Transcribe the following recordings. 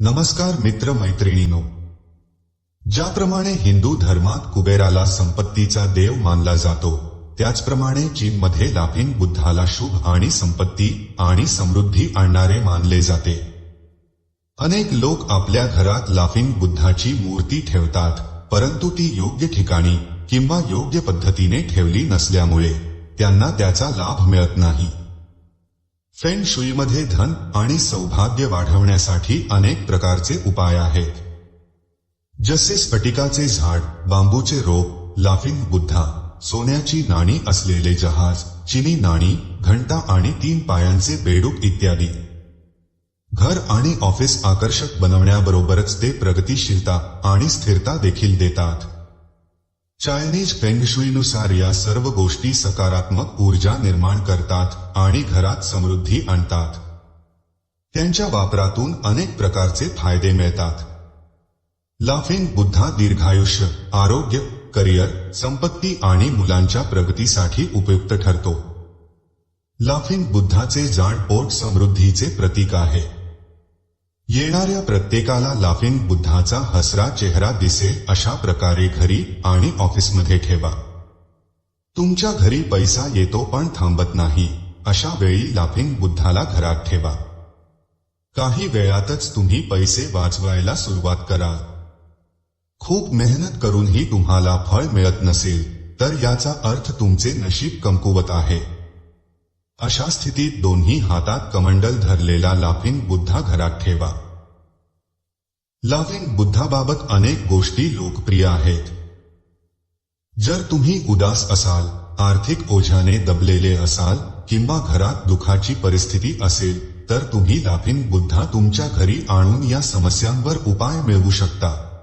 नमस्कार मित्र मैत्रिणीनो. ज्याप्रमाणे हिंदू धर्मात कुबेराला संपत्तीचा देव मानला जातो त्याचप्रमाणे चीनमध्ये लाफिंग बुद्धाला शुभ आणि संपत्ती आणि समृद्धी आणणारे मानले जाते. अनेक लोक आपल्या घरात लाफिंग बुद्धाची मूर्ती ठेवतात परंतु ती योग्य ठिकाणी किंवा योग्य पद्धतीने ठेवली नसल्यामुळे त्यांना त्याचा लाभ मिळत नाही. फेंग शुईमध्ये धन आणि सौभाग्य वाढवण्यासाठी अनेक प्रकारचे उपाय आहेत. जसे स्फटिकाचे झाड बांबूचे रोप लाफिंग बुद्धा सोन्याची नाणी असलेले जहाज चिनी नाणी घंटा आणि तीन पायांचे बेडूक इत्यादी. घर आणि ऑफिस आकर्षक बनवण्याबरोबरच ते प्रगतिशीलता आणि स्थिरता देखील देतात. चायनीज फेंगशुईनुसार या सर्व गोष्टी सकारात्मक ऊर्जा निर्माण करतात आणि घरात समृद्धी आणतात. त्यांच्या वापरातून अनेक प्रकारचे फ़ायदे मिळतात. लाफिंग बुद्धा दीर्घायुष्य, आरोग्य, करिअर, संपत्ती आणि मुलांच्या प्रगतीसाठी उपयुक्त ठरतो. लाफिंग बुद्धाचे जाड पोट समृद्धीचे प्रतीक आहे. येणाऱ्या प्रत्येकाला लाफिंग बुद्धाचा हसरा चेहरा दिसेल अशा प्रकारे घरी आणि ऑफिसमध्ये ठेवा. तुमच्या घरी पैसा येतो पण थांबत नाही, अशा वेळी लाफिंग बुद्धाला घरात ठेवा. काही वेळातच तुम्ही पैसे वाचवायला सुरुवात कराल खूप मेहनत करूनही तुम्हाला फळ मिळत नसेल, तर याचा अर्थ तुमचे नशीब कमकुवत आहे. अशा स्थितीत दोन्ही हातात कमंडल धरलेला लाफिंग बुद्धा घरात ठेवा. लाफिंग बुद्धाबाबत अनेक गोष्टी लोकप्रिय आहेत. जर तुम्ही उदास असाल, आर्थिक ओझ्याने दबलेले असाल किंवा घरात दुखाची परिस्थिती असेल, तर तुम्ही लाफिंग बुद्धा तुमच्या घरी आणून या समस्यांवर उपाय मिळवू शकता.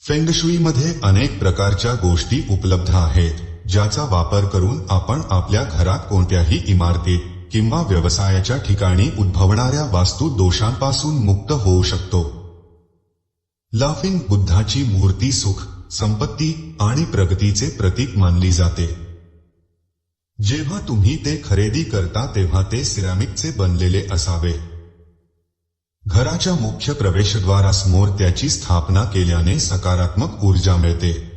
फेंगशुईमध्ये अनेक प्रकारच्या गोष्टी उपलब्ध आहेत. ज्याचा वापर करून आपण आपल्या घरात कोणत्याही इमारतीत किंवा व्यवसायाच्या ठिकाणी उद्भवणाऱ्या वास्तू दोषांपासून मुक्त होऊ शकतो. लाफिंग बुद्धाची मूर्ती सुख संपत्ती आणि प्रगतीचे प्रतीक मानली जाते. जेव्हा तुम्ही ते खरेदी करता तेव्हा ते सिरॅमिकचे बनलेले असावे. घराच्या मुख्य प्रवेशद्वारासमोर त्याची स्थापना केल्याने सकारात्मक ऊर्जा मिळते.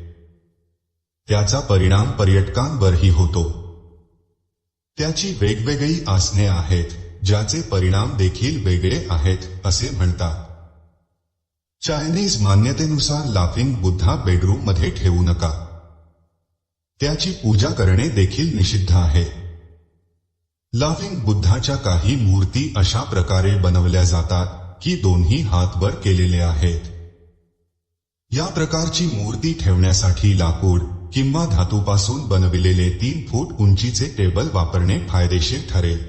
त्याचा परिणाम पर्यटकांवरही होतो. त्याची वेगवेगळी आसने आहेत ज्याचे परिणाम देखील वेगळे आहेत असे म्हणतात. चायनीज मान्यतेनुसार लाफिंग बुद्धा बेडरूममध्ये ठेवू नका. त्याची पूजा करणे देखील निषिद्ध आहे. लाफिंग बुद्धाच्या काही मूर्ती अशा प्रकारे बनवल्या जातात की दोन्ही हातवर केलेले आहेत. या प्रकारची मूर्ती ठेवण्यासाठी लाकूड किंवा धातूपासून बनविलेले तीन फूट उंचीचे टेबल वापरणे फायदेशीर ठरेल.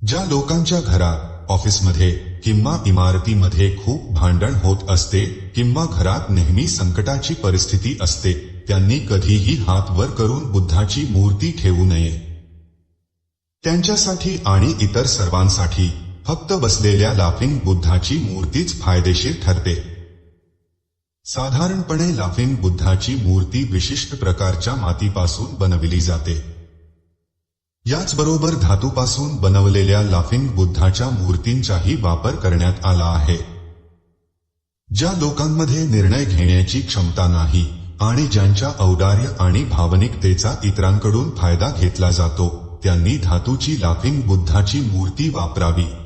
ज्या लोकांच्या घरात ऑफिसमध्ये किंवा इमारतीमध्ये खूप भांडण होत असते किंवा घरात नेहमी संकटाची परिस्थिती असते त्यांनी कधीही हात वर करून बुद्धाची मूर्ती ठेवू नये. त्यांच्यासाठी आणि इतर सर्वांसाठी फक्त बसलेल्या लाफिंग बुद्धाची मूर्तीच फायदेशीर ठरते. साधारणपणे लाफिंग बुद्धाची मूर्ती विशिष्ट प्रकारच्या मातीपासून बनविली जाते. याचबरोबर धातूपासून बनवलेल्या लाफिंग बुद्धाच्या मूर्तींचाही वापर करण्यात आला आहे. ज्या लोकांमध्ये निर्णय घेण्याची क्षमता नाही आणि ज्यांच्या औदार्य आणि भावनिकतेचा इतरांकडून फायदा घेतला जातो त्यांनी धातूची लाफिंग बुद्धाची मूर्ती वापरावी.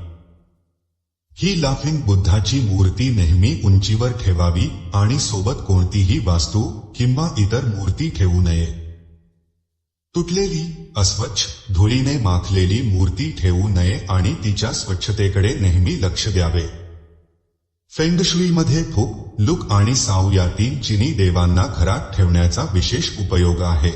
ही लाफिंग बुद्धाची मूर्ती नेहमी उंचीवर ठेवावी आणि सोबत कोणतीही वास्तू किंवा इतर मूर्ती ठेवू नये. तुटलेली अस्वच्छ धुळीने माखलेली मूर्ती ठेवू नये आणि तिच्या स्वच्छतेकडे नेहमी लक्ष द्यावे. फेंगशुईमध्ये फुक लुक आणि साव या तीन चिनी देवांना घरात ठेवण्याचा विशेष उपयोग आहे.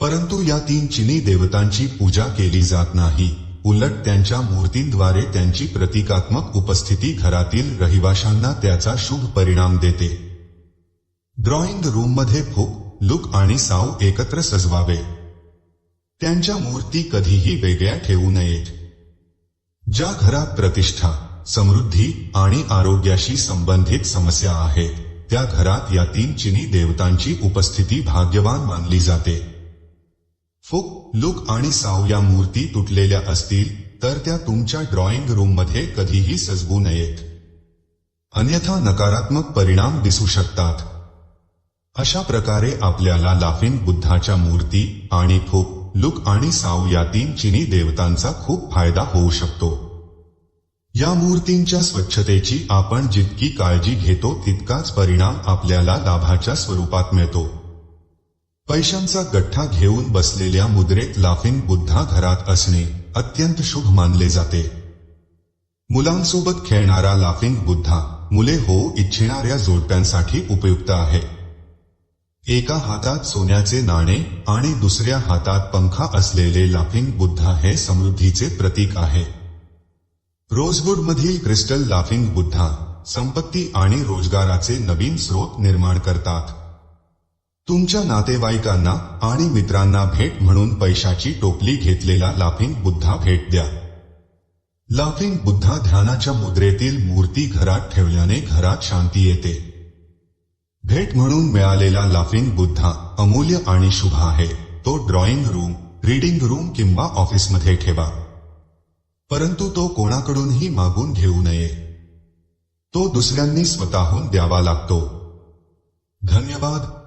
परंतु या तीन चिनी देवतांची पूजा केली जात नाही. उलट त्यांच्या मूर्तींद्वारे त्यांची प्रतिकात्मक उपस्थिती घरातील रहिवाशांना त्याचा शुभ परिणाम देते. ड्रॉइंग रूममध्ये फुक लुक आणि साव एकत्र सजवावे. त्यांच्या मूर्ती कधीही वेगळ्या ठेवू नयेत. ज्या घरात प्रतिष्ठा समृद्धी आणि आरोग्याशी संबंधित समस्या आहेत त्या घरात या तीन चिनी देवतांची उपस्थिती भाग्यवान मानली जाते. फुक लुक आणि साव या मूर्ती तुटलेल्या असतील तर त्या तुमच्या ड्रॉइंग रूममध्ये कधीही सजवू नयेत. अन्यथा नकारात्मक परिणाम दिसू शकतात. अशा प्रकारे आपल्याला लाफिंग बुद्धाच्या मूर्ती आणि फुक लुक आणि साव या तीन चिनी देवतांचा खूप फायदा होऊ शकतो. या मूर्तींच्या स्वच्छतेची आपण जितकी काळजी घेतो तितकाच परिणाम आपल्याला लाभाच्या स्वरूपात मिळतो. पैशांचा गठ्ठा घेऊन बसलेल्या मुद्रेत लाफिंग बुद्धा घरात असणे अत्यंत शुभ मानले जाते. मुलांसोबत खेळणारा लाफिंग बुद्धा मुले होऊ इच्छिणाऱ्या जोडप्यांसाठी उपयुक्त आहे. एका हातात सोन्याचे नाणे आणि दुसऱ्या हातात पंखा असलेले लाफिंग बुद्धा हे समृद्धीचे प्रतीक आहे. रोजवुड मधील क्रिस्टल लाफिंग बुद्धा संपत्ती आणि रोजगाराचे नवीन स्रोत निर्माण करतात. तुमच्या नातेवाईकांना आणि मित्रांना भेट म्हणून पैशाची टोपली घेतलेला लाफिंग बुद्धा भेट द्या. लाफिंग बुद्धा ध्यानाच्या मुद्रेतील मूर्ती घरात ठेवल्याने घरात शांती येते. भेट म्हणून मिळालेला लाफिंग बुद्धा अमूल्य आणि शुभ आहे. तो ड्रॉइंग रूम रीडिंग रूम किंवा ऑफिसमध्ये ठेवा. परंतु तो कोणाकडूनही मागून घेऊ नये. तो दुसऱ्यांनी स्वतःहून द्यावा लागतो. धन्यवाद.